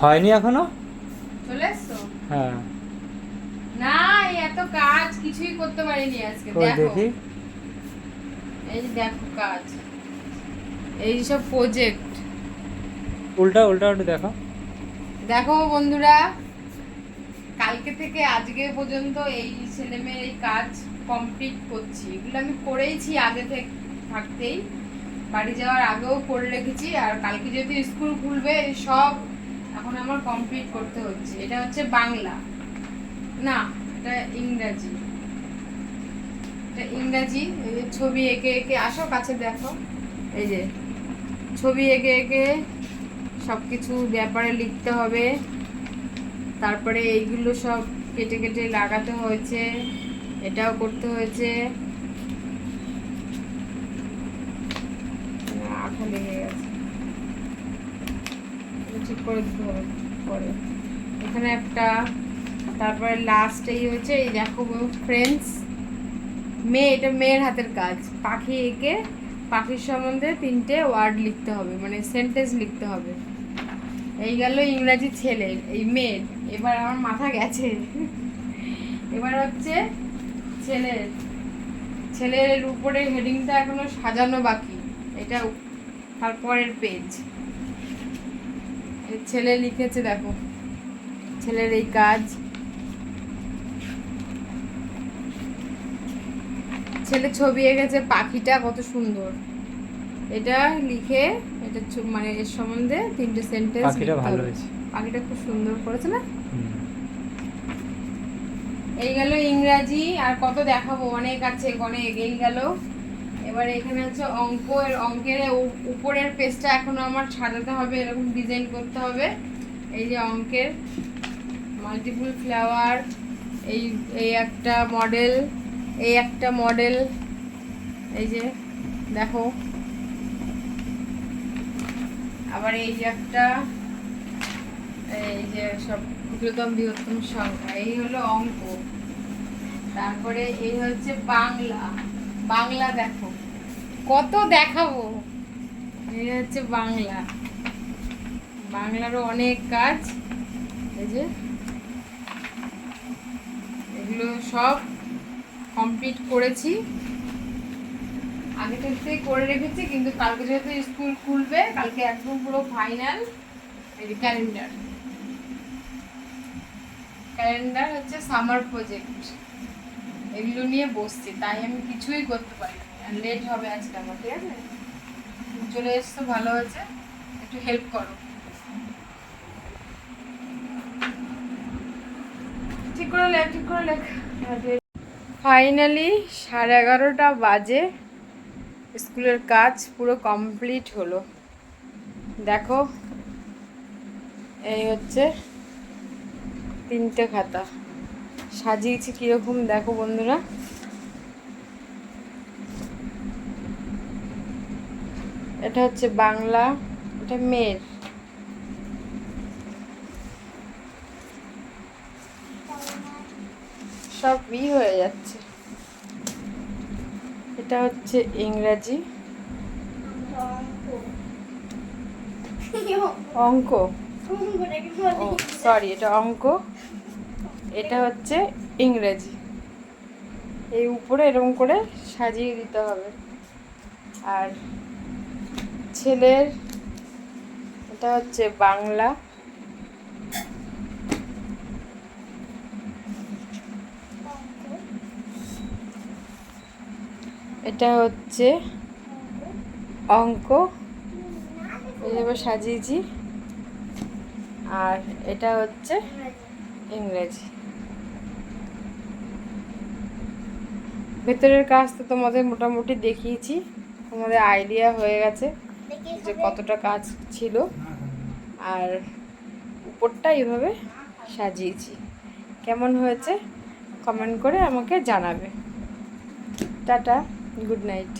হয়নি এখনও? চলে এসছো? হ্যাঁ। না এত কাজ কিছুই করতে পারিনি আজকে দেখো। দেখি। এই দেখো কাজ। এই সব প্রজেক্ট উল্টা উল্টা একটু দেখো। দেখো বন্ধুরা কালকে থেকে আজকে পর্যন্ত এই ছেলে মেয়ের এই কাজ কমপ্লিট করছি। এগুলো আমি করেইছি আগে থেকে থাকতেই। বাড়ি যাওয়ার আগেও করে রেখেছি আর কালকে যেহেতু স্কুল খুলবে সব এখন আমার কমপ্লিট করতে হচ্ছে। এটা হচ্ছে বাংলা। না, এটা ইংরাজি। এটা ইংরাজি ছবি এঁকে এঁকে, আসো কাছে দেখো। এই যে, ছবি এঁকে এঁকে সব কিছু ব্যাপারে লিখতে হবে। তারপরে এইগুলো সব কেটে কেটে লাগাতে হয়েছে। এটাও করতে হয়েছে। আঠা লেগে গেছে। ঠিক করে দিতে হবে পরে। এখানে একটা, তারপরে লাস্ট এই হচ্ছে, এই দেখো ফ্রেন্ডস মেয়ে, এটা মেয়ের হাতের কাজ। পাখি এঁকে, পাখির সম্বন্ধে তিনটে ওয়ার্ড লিখতে হবে মানে সেন্টেন্স লিখতে হবে। এই গেল ইংরাজি ছেলের এই মেয়ের এবার আমার মাথা গেছে। এবার হচ্ছে ছেলের ছেলের উপরে হেডিংটা এখনও সাজানো বাকি। এটা তারপরের পেজ ছেলে লিখেছে দেখো। ছেলের এই কাজ। ছেলে ছবি এঁকেছে পাখিটা কত সুন্দর। এটা লিখে এটা মানে এর সম্বন্ধে তিনটে সেন্টেন্স পাখিটা ভালো হয়েছে। পাখিটা খুব সুন্দর করেছে না? এই গেল ইংরাজি আর কত দেখাবো? অনেক আছে অনেক। এই গেল এবার এখানে হচ্ছে অঙ্ক, এর অঙ্কের উপরের পেজটা এখনও আমার সাজাতে হবে, এরকম ডিজাইন করতে হবে। এই যে অঙ্কের মাল্টিপুল ফ্লাওয়ার এই এই একটা মডেল এই একটা মডেল এই যে দেখো। আবার এই যে একটা, এই যে সব ক্ষুদ্রতম বৃহত্তম সংখ্যা, এই হলো অঙ্ক। তারপরে এই হচ্ছে বাংলা। বাংলা দেখো। কত দেখাবো? এই হচ্ছে বাংলা। বাংলারও অনেক কাজ। এই যে, এগুলো সব কমপ্লিট করেছি। আগে থেকে করে রেখেছি, কিন্তু কালকে যেহেতু স্কুল খুলবে, কালকে একদম পুরো ফাইনাল এই ক্যালেন্ডার ক্যালেন্ডার হচ্ছে সামার প্রজেক্ট এগুলো নিয়ে বসছি, তাই আমি কিছুই করতে পারি লেট হবে আজকে আমার, ঠিক আছে? চলে এসছো, ভালো হয়েছে? একটু হেল্প করো। ঠিক করে লেখ, ঠিক করে লেখ। ফাইনালি সাড়ে এগারোটা বাজে। স্কুলের কাজ পুরো কমপ্লিট হলো। দেখো, এই হচ্ছে তিনটে খাতা। সাজিয়েছি কীরকম দেখো বন্ধুরা। এটা হচ্ছে বাংলা এটা মেয়ের। সব ই হয়ে যাচ্ছে। এটা হচ্ছে ইংরাজি। অঙ্ক। সরি এটা অঙ্ক। এটা হচ্ছে ইংরেজি। এই উপরে এরকম করে সাজিয়ে দিতে হবে। আর ছেলের এটা হচ্ছে বাংলা। এটা হচ্ছে অঙ্ক। এইভাবে সাজিয়েছি। আর এটা হচ্ছে ইংরেজি। ভেতরের কাজ তো তোমাদের মোটামুটি দেখিয়েছি। তোমাদের আইডিয়া হয়ে গেছে যে কতটা কাজ ছিল। আর উপরটা এইভাবে সাজিয়েছি। কেমন হয়েছে? কমেন্ট করে আমাকে জানাবে। Tata good night